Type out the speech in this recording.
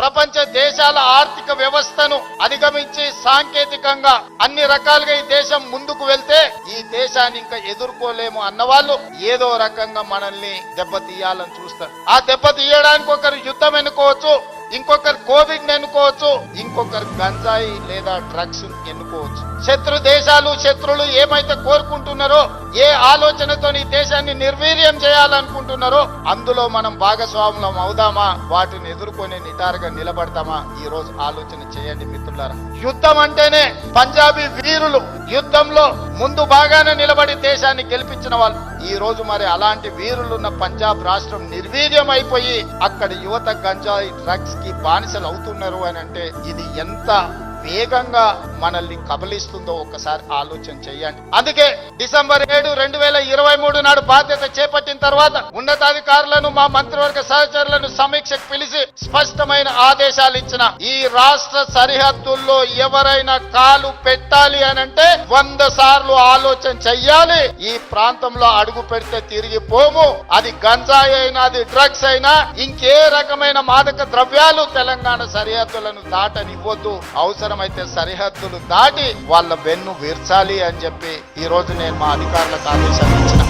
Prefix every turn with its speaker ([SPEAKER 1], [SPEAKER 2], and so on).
[SPEAKER 1] ప్రపంచ దేశాల ఆర్థిక వ్యవస్థను అధిగమించి సాంకేతికంగా అన్ని రకాలుగా ఈ దేశం ముందుకు వెళ్తే ఈ దేశాన్ని ఇంకా ఎదుర్కోలేము అన్నవాళ్ళు ఏదో రకంగా మనల్ని దెబ్బతీయాలని చూస్తారు. ఆ దెబ్బతీయడానికి ఒకరు యుద్ధం ఎన్నుకోవచ్చు ఇంకొకరు కోవిడ్ ఎన్నుకోవచ్చు ఇంకొకరు గంజాయి లేదా డ్రగ్స్ ఎన్నుకోవచ్చు. శత్రు దేశాలు శత్రులు ఏమైతే కోరుకుంటున్నారో ఏ ఆలోచనతో ఈ దేశాన్ని నిర్వీర్యం చేయాలనుకుంటున్నారో అందులో మనం భాగస్వాములం అవుదామా? వాటిని ఎదుర్కొని నిటారుగా నిలబడతామా? ఈ రోజు ఆలోచన చేయండి మిత్రులారా. యుద్ధం అంటేనే పంజాబ్ వీరులు యుద్ధంలో ముందు బాగానే నిలబడి దేశాన్ని గెలిపించిన వాళ్ళు. ఈ రోజు మరి అలాంటి వీరులున్న పంజాబ్ రాష్ట్రం నిర్వీర్యం అయిపోయి అక్కడ యువత గంజాయి డ్రగ్స్కి బానిసలు అవుతున్నారు అని అంటే ఇది ఎంత వేగంగా మనల్ని కబలిస్తుందో ఒకసారి ఆలోచన చేయండి. అందుకే డిసెంబర్ ఏడు రెండు వేల ఇరవై మూడు నాడు బాధ్యత చేపట్టిన తర్వాత ఉన్నతాధికారులను మా మంత్రివర్గ సహచరులను సమీక్షకు పిలిచి స్పష్టమైన ఆదేశాలు ఇచ్చిన ఈ రాష్ట్ర సరిహద్దుల్లో ఎవరైనా కాలు పెట్టాలి అని అంటే వంద సార్లు ఆలోచన చెయ్యాలి. ఈ ప్రాంతంలో అడుగు పెడితే తిరిగి పోము. అది గంజాయి అయినా అది డ్రగ్స్ అయినా ఇంకే రకమైన మాదక ద్రవ్యాలు తెలంగాణ సరిహద్దులను దాటనివ్వద్దు. అవసరమైతే సరిహద్దు సరిహద్దులు దాటి వాళ్ళ వెన్ను విర్చాలి అని చెప్పి ఈరోజు నేను మా అధికారులకు ఆదేశాలు ఇచ్చిన.